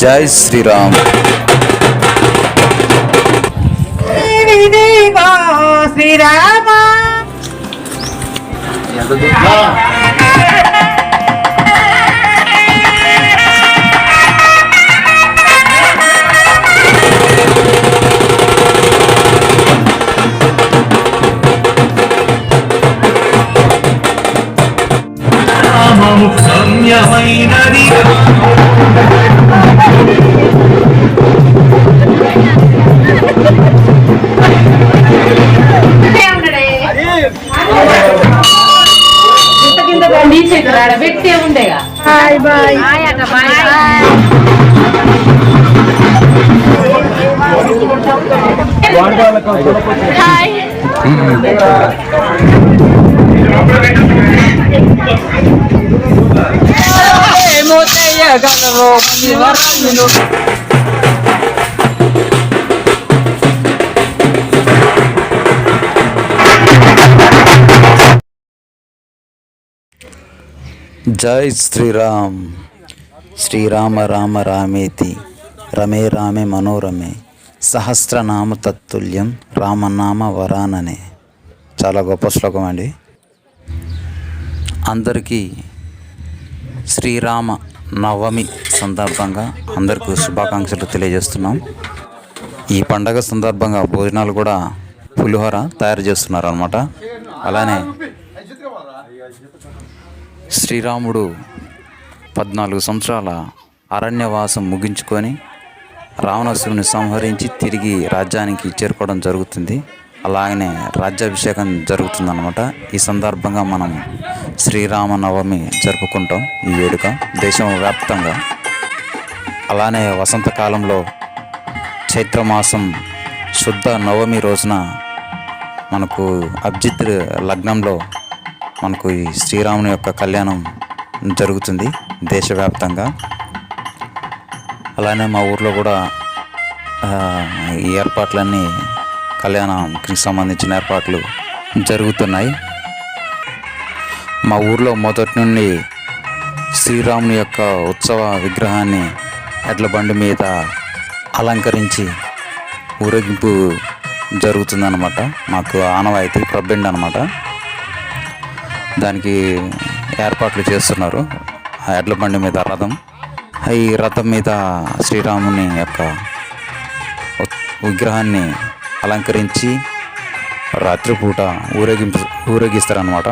జై Sriram. Srirama. bye bye. Bye ạ, bye bye. Hi. Một tay ở gần là một, mình bắt mình luôn. జై శ్రీరామ్. శ్రీరామ రామ రామేతి. రమే రామే మనోరమే. సహస్రనామ తత్తుల్యం రామనామ వరాననే. చాలా గొప్ప శ్లోకం అండి. అందరికీ శ్రీరామ నవమి సందర్భంగా అందరికీ శుభాకాంక్షలు తెలియజేస్తున్నాం. ఈ పండగ సందర్భంగా భోజనాలు కూడా పులిహోర తయారు చేస్తున్నారు అనమాట అలానే శ్రీరాముడు పద్నాలుగు సంవత్సరాల అరణ్యవాసం ముగించుకొని రావణాసురుని సంహరించి తిరిగి రాజ్యానికి చేరుకోవడం జరుగుతుంది. అలాగనే రాజ్యాభిషేకం జరుగుతుందన్నమాట. ఈ సందర్భంగా మనం శ్రీరామనవమి జరుపుకుంటాం ఈ వేడుక. దేశం వ్యాప్తంగా. అలానే వసంతకాలంలో చైత్రమాసం శుద్ధ నవమి రోజున మనకు అభిజిత్ లగ్నంలో మనకు ఈ శ్రీరాముని యొక్క కళ్యాణం జరుగుతుంది దేశవ్యాప్తంగా. అలానే మా ఊర్లో కూడా ఈ ఏర్పాట్లన్నీ కళ్యాణంకి సంబంధించిన ఏర్పాట్లు జరుగుతున్నాయి. మా ఊర్లో మొదటి నుండి శ్రీరాముని యొక్క ఉత్సవ విగ్రహాన్ని ఎడ్ల బండి మీద అలంకరించి ఊరేగింపు జరుగుతుందన్నమాట. మాకు ఆనవాయితీ ప్రబ్బెండ్ అనమాట దానికి ఏర్పాట్లు చేస్తున్నారు. ఆ ఎడ్ల బండి మీద రథం. ఈ రథం మీద శ్రీరాముని యొక్క విగ్రహాన్ని అలంకరించి రాత్రిపూట ఊరేగింపు ఊరేగిస్తారనమాట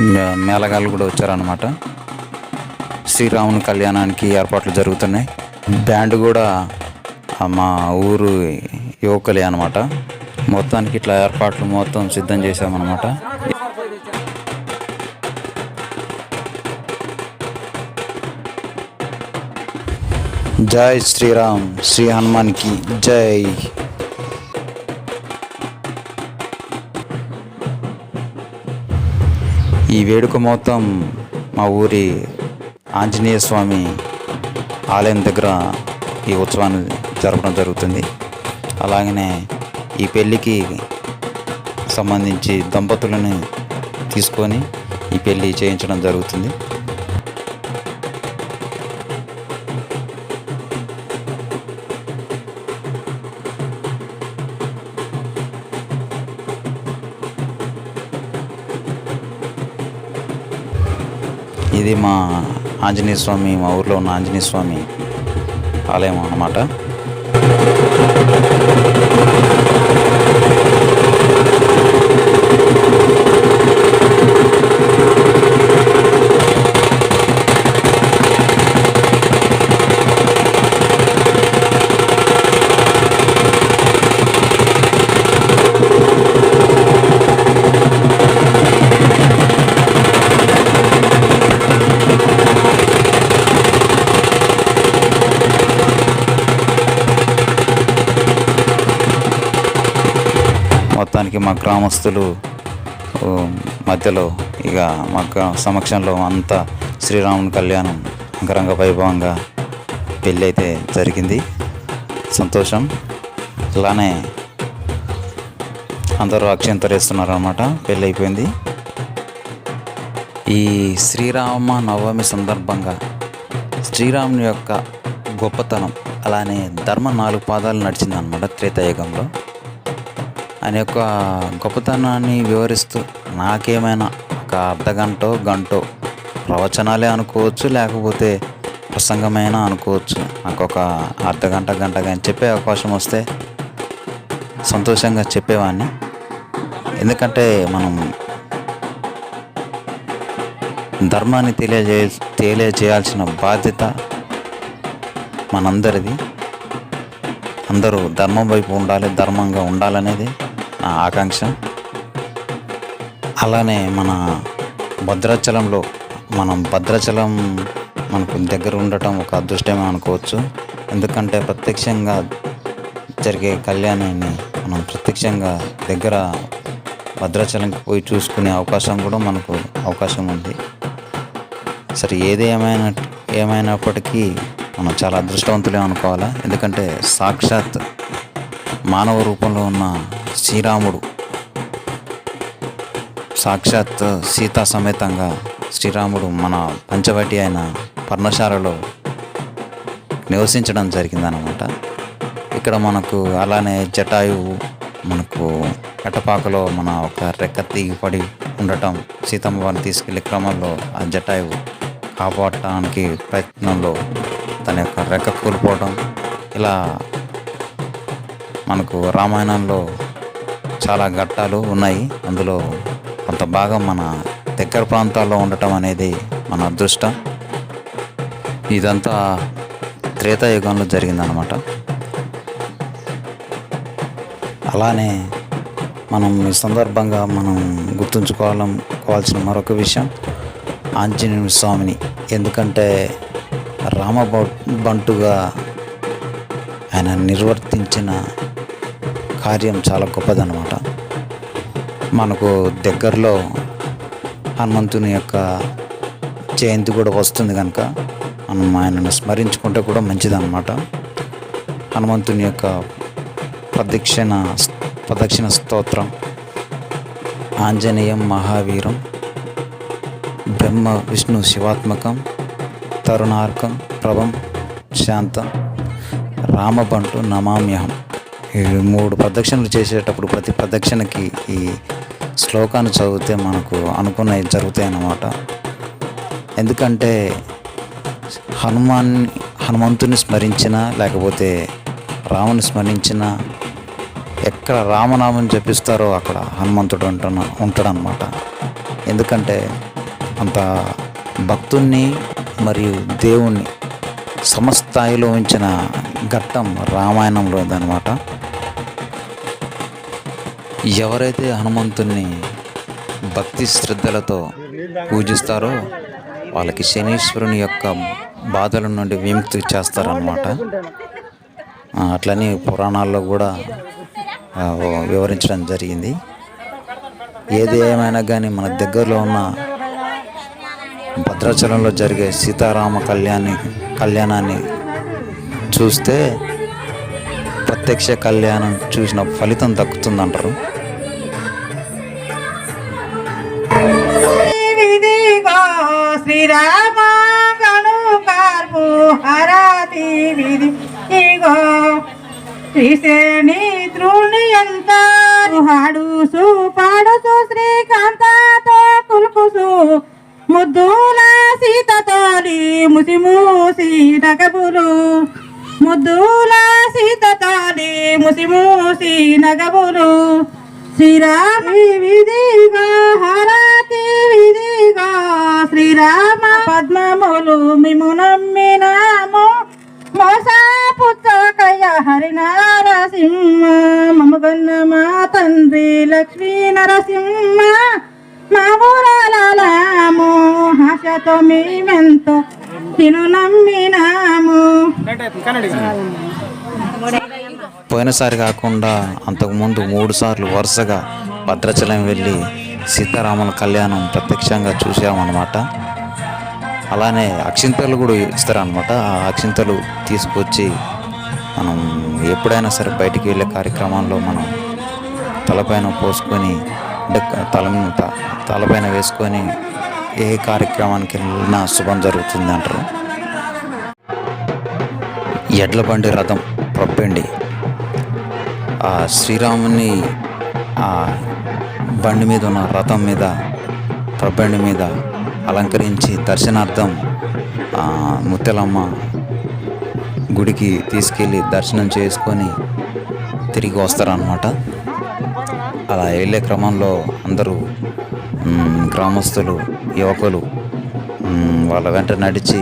మే- మేళగాళ్ళు కూడా వచ్చారనమాట శ్రీరాముని కళ్యాణానికి ఏర్పాట్లు జరుగుతున్నాయి. బ్యాండ్ కూడా మా ఊరు యువకులే అనమాట మొత్తానికి ఇట్లా ఏర్పాట్లు మొత్తం సిద్ధం చేశామన్నమాట. జై శ్రీరామ్ శ్రీ హనుమాన్కి జై. ఈ వేడుక మొత్తం మా ఊరి ఆంజనేయ స్వామి ఆలయం దగ్గర ఈ ఉత్సవాన్ని జరపడం జరుగుతుంది. అలాగనే ఈ పెళ్ళికి సంబంధించి దంపతులను తీసుకొని ఈ పెళ్ళి చేయించడం జరుగుతుంది. ఇది మా ఆంజనేయ స్వామి మా ఊర్లో ఉన్న ఆంజనేయ స్వామి ఆలయం అన్నమాట. మొత్తానికి మా గ్రామస్తులు మధ్యలో ఇక మా సమక్షంలో అంతా శ్రీరాముని కళ్యాణం అంగరంగ వైభవంగా పెళ్ళి అయితే జరిగింది. సంతోషం. అలానే అందరూ అక్షంతరేస్తున్నారు అనమాట పెళ్ళి అయిపోయింది ఈ శ్రీరామ నవమి సందర్భంగా శ్రీరాముని యొక్క గొప్పతనం అలానే ధర్మ నాలుగు పాదాలు నడిచింది అనమాట త్రేతాయుగంలో. ఆయన యొక్క గొప్పతనాన్ని వివరిస్తూ నాకేమైనా ఒక అర్ధగంటో గంటో ప్రవచనాలే అనుకోవచ్చు లేకపోతే ప్రసంగమైనా అనుకోవచ్చు. నాకు ఒక అర్ధగంట గంట కానీ చెప్పే అవకాశం వస్తే సంతోషంగా చెప్పేవాడిని ఎందుకంటే మనం ధర్మాన్ని తెలియజే తెలియజేయాల్సిన బాధ్యత మనందరిది. అందరూ ధర్మం వైపు ఉండాలి ధర్మంగా ఉండాలనేది నా ఆకాంక్ష. అలానే మన భద్రాచలంలో మనం భద్రాచలం మనకు దగ్గర ఉండటం ఒక అదృష్టమే అనుకోవచ్చు. ఎందుకంటే ప్రత్యక్షంగా జరిగే కళ్యాణాన్ని మనం ప్రత్యక్షంగా దగ్గర భద్రాచలంకి పోయి చూసుకునే అవకాశం కూడా మనకు అవకాశం ఉంది. సరే ఏది ఏమైనా ఏమైనప్పటికీ మనం చాలా అదృష్టవంతులే అనుకోవాలా? ఎందుకంటే సాక్షాత్ మానవ రూపంలో ఉన్న శ్రీరాముడు సాక్షాత్ సీతా సమేతంగా శ్రీరాముడు మన పంచవటి అయిన పర్ణశాలలో నివసించడం జరిగిందనమాట ఇక్కడ మనకు అలానే జటాయువు మనకు ఎటపాకలో మన ఒక రెక్క తీగిపడి ఉండటం సీతమ్మ వారిని తీసుకెళ్ళే క్రమంలో ఆ జటాయువు కాపాడటానికి ప్రయత్నంలో తన యొక్క రెక్క కోల్పోవడం ఇలా మనకు రామాయణంలో చాలా ఘట్టాలు ఉన్నాయి. అందులో కొంత భాగం మన దగ్గర ప్రాంతాల్లో ఉండటం అనేది మన అదృష్టం. ఇదంతా త్రేతాయుగంలో జరిగిందనమాట అలానే మనం ఈ సందర్భంగా మనం గుర్తుంచుకోవాలనుకోవాల్సిన మరొక విషయం ఆంజనేయ స్వామిని. ఎందుకంటే రామ బంటుగా ఆయన నిర్వర్తించిన కార్యం చాలా గొప్పదనమాట మనకు దగ్గరలో హనుమంతుని యొక్క జయంతి కూడా వస్తుంది కనుక మనం ఆయనను స్మరించుకుంటే కూడా మంచిదన్నమాట. హనుమంతుని యొక్క ప్రదక్షిణ ప్రదక్షిణ స్తోత్రం ఆంజనేయం మహావీరం బ్రహ్మ విష్ణు శివాత్మకం తరుణార్కం ప్రభం శాంతం రామబంటు నమామ్యహం. మూడు ప్రదక్షిణలు చేసేటప్పుడు ప్రతి ప్రదక్షిణకి ఈ శ్లోకాన్ని చదివితే మనకు అనుకున్నవి జరుగుతాయి అన్నమాట. ఎందుకంటే హనుమాన్ హనుమంతుని స్మరించిన లేకపోతే రాముని స్మరించిన ఎక్కడ రామనామం జపిస్తారో అక్కడ హనుమంతుడు ఉంటున్న ఉంటాడనమాట ఎందుకంటే అంత భక్తుణ్ణి మరియు దేవుణ్ణి సమస్థాయిలో ఉంచిన ఘట్టం రామాయణంలో ఉందన్నమాట. ఎవరైతే హనుమంతుణ్ణి భక్తి శ్రద్ధలతో పూజిస్తారో వాళ్ళకి శనీశ్వరుని యొక్క బాధల నుండి విముక్తి చేస్తారనమాట అట్లని పురాణాల్లో కూడా వివరించడం జరిగింది. ఏది ఏమైనా కానీ మన దగ్గరలో ఉన్న భద్రాచలంలో జరిగే సీతారామ కళ్యాణి కళ్యాణాన్ని చూస్తే ప్రత్యక్ష కళ్యాణం చూసిన ఫలితం దక్కుతుందంటారు. శ్రీరామ గను కార్పు హరాతి విధి. ఇగో శ్రీశేణి త్రుణి తండ్రి లక్ష్మీ నరసింహ మా ఊరాలము ఆశతో మేమెంతో తిను నమ్మినాము. పోయినసారి కాకుండా అంతకుముందు మూడు సార్లు వరుసగా భద్రాచలం వెళ్ళి సీతారాముల కళ్యాణం ప్రత్యక్షంగా చూసామన్నమాట అలానే అక్షింతలు కూడా ఇస్తారనమాట ఆ అక్షింతలు తీసుకొచ్చి మనం ఎప్పుడైనా సరే బయటికి వెళ్ళే కార్యక్రమాల్లో మనం తలపైన పోసుకొని అంటే తల తలపైన వేసుకొని ఏ కార్యక్రమానికి వెళ్ళినా శుభం జరుగుతుంది అంటారు. ఎడ్ల బండి రథం ప్రొప్పండి. ఆ శ్రీరాముని ఆ బండి మీద ఉన్న రథం మీద ప్రొప్పండి మీద అలంకరించి దర్శనార్థం ఆ, ముత్యాలమ్మ గుడికి తీసుకెళ్ళి దర్శనం చేసుకొని తిరిగి వస్తారనమాట అలా వెళ్ళే క్రమంలో అందరూ గ్రామస్తులు యువకులు వాళ్ళ వెంట నడిచి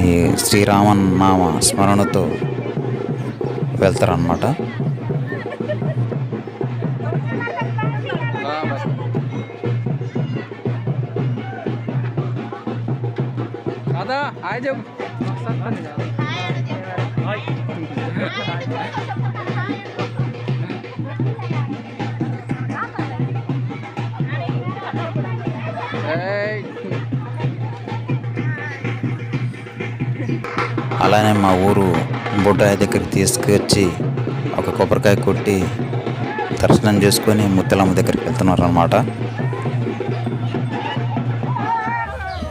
ఈ శ్రీరామన్ నామ స్మరణతో వెళ్తారనమాట హాయ్ చెప్పు. అలానే మా ఊరు బుడ్డాయి దగ్గర తీసుకొచ్చి ఒక కొబ్బరికాయ కొట్టి దర్శనం చేసుకొని ముత్తలమ్మ దగ్గరికి వెళ్తున్నారు అనమాట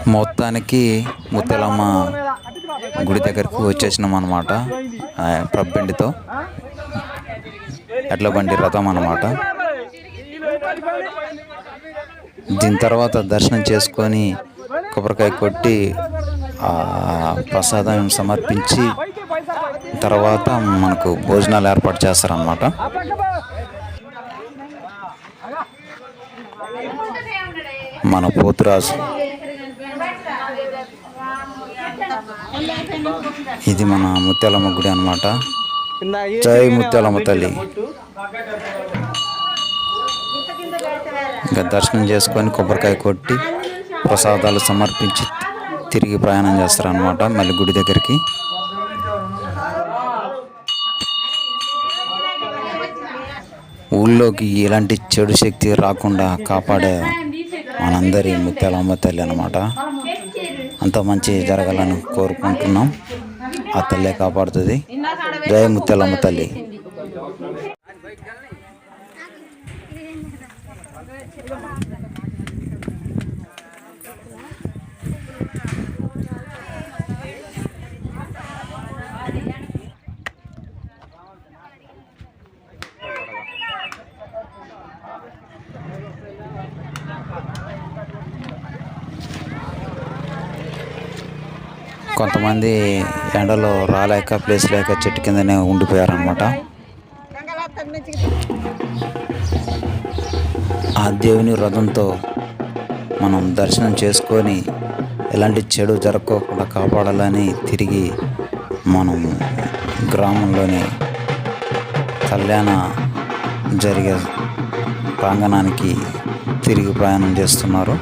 మొత్తానికి ముత్తలమ్మ గుడి దగ్గరికి వచ్చేసినాం అనమాట ప్రబ్బెండితో. ఎడ్ల బండి రథం అనమాట దీని తర్వాత దర్శనం చేసుకొని కొబ్బరికాయ కొట్టి ప్రసాదం సమర్పించి తర్వాత మనకు భోజనాలు ఏర్పాటు చేస్తారనమాట మన పోతురాజు. ఇది మన ముత్యాలమ్మ గుడి అనమాట జై ముత్యాలమ్మ తల్లి. ఇంకా దర్శనం చేసుకొని కొబ్బరికాయ కొట్టి ప్రసాదాలు సమర్పించి తిరిగి ప్రయాణం చేస్తారనమాట మళ్ళీ గుడి దగ్గరికి. ఊళ్ళోకి ఎలాంటి చెడు శక్తి రాకుండా కాపాడే మనందరి ముత్యాలమ్మ తల్లి అనమాట అంత మంచి జరగాలని కోరుకుంటున్నాం. ఆ తల్లే కాపాడుతుంది. జయ ముత్యాలమ్మ తల్లి. కొంతమంది ఎండలో రాలేక ప్లేస్ లేక చెట్టు కిందనే ఉండిపోయారనమాట ఆ దేవుని రథంతో మనం దర్శనం చేసుకొని ఎలాంటి చెడు జరగకుండా కాపాడాలని తిరిగి మనం గ్రామంలోని కళ్యాణ జరిగే ప్రాంగణానికి తిరిగి ప్రయాణం చేస్తున్నారు.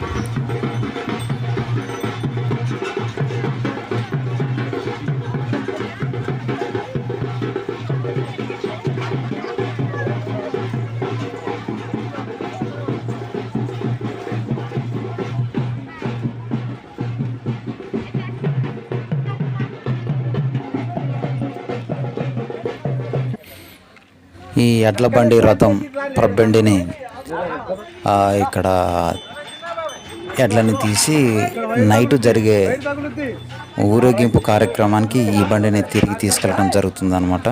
ఈ ఎడ్ల బండి రథం ప్రబ్బండిని ఇక్కడ ఎడ్లని తీసి నైట్ జరిగే ఊరేగింపు కార్యక్రమానికి ఈ బండిని తిరిగి తీసుకెళ్ళడం జరుగుతుందనమాట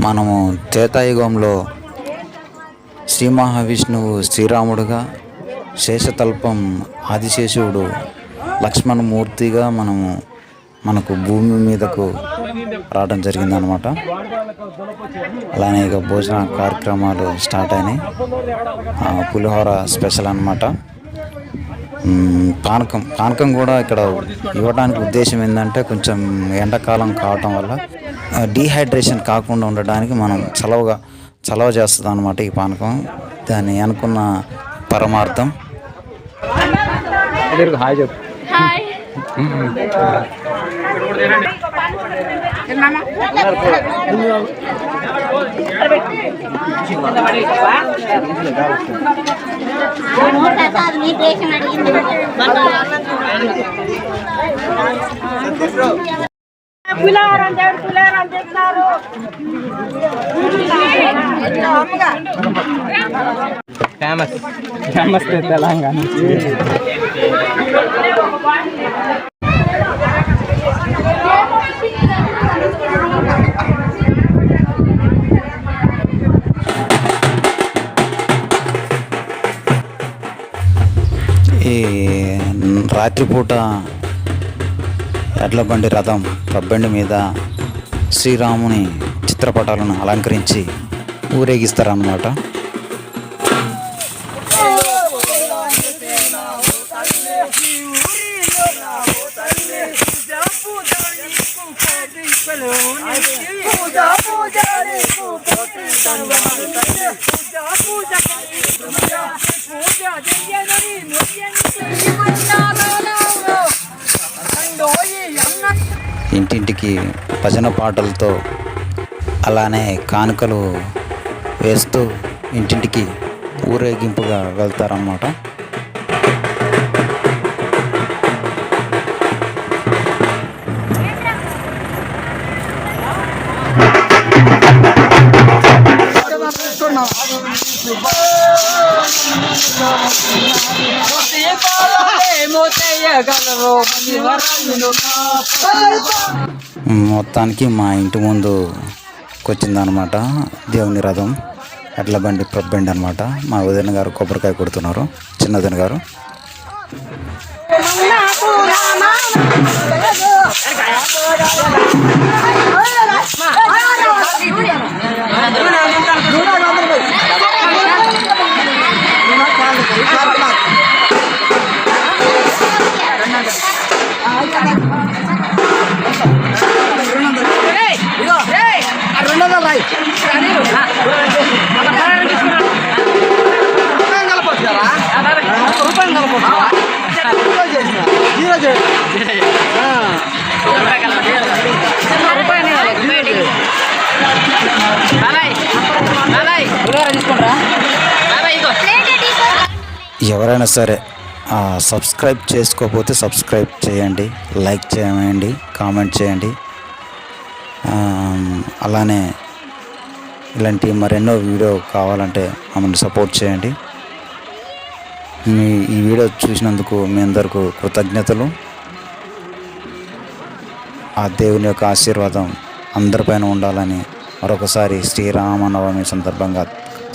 మనము త్రేతాయుగంలో శ్రీ మహావిష్ణువు శ్రీరాముడుగా శేషతల్పం ఆదిశేషుడు లక్ష్మణమూర్తిగా మనము మనకు భూమి మీదకు రావడం జరిగిందనమాట అలానే ఇక భోజన కార్యక్రమాలు స్టార్ట్ అయినాయి. పులిహోర స్పెషల్ అనమాట పానకం పానకం కూడా ఇక్కడ ఇవ్వడానికి ఉద్దేశం ఏంటంటే కొంచెం ఎండాకాలం కావటం వల్ల డీహైడ్రేషన్ కాకుండా ఉండడానికి మనం చలవగా చలవ చేస్తుంది అనమాట ఈ పానకం. దాన్ని అనుకున్న పరమార్థం. హాయ్ చెప్పు. పులారం దేవుడు పులారం తెచ్చినారు ఫేమస్. ఫేమస్ తెలంగాణ. రాత్రిపూట ఎడ్ల బండి రథం పబ్బండి మీద శ్రీరాముని చిత్రపటాలను అలంకరించి ఊరేగిస్తారన్నమాట. భజన పాటలతో అలానే కానుకలు వేస్తూ ఇంటింటికి ఊరేగింపుగా వెళ్తారన్నమాట. మొత్తానికి మా ఇంటి ముందు వచ్చిందనమాట దేవుని రథం ఎడ్ల బండి బండి అనమాట. మా ఉదయన్ గారు కొబ్బరికాయ కొడుతున్నారు చిన్న గారు. ఎవరైనా సరే ఆ, సబ్స్క్రైబ్ చేసుకోకపోతే సబ్స్క్రైబ్ చేయండి లైక్ చేయండి కామెంట్ చేయండి. ఆ, అలానే ఇలాంటి మరెన్నో వీడియో కావాలంటే మమ్మల్ని సపోర్ట్ చేయండి. మీ ఈ వీడియో చూసినందుకు మీ అందరికీ కృతజ్ఞతలు. ఆ దేవుని యొక్క ఆశీర్వాదం అందరిపైన ఉండాలని మరొకసారి శ్రీరామనవమి సందర్భంగా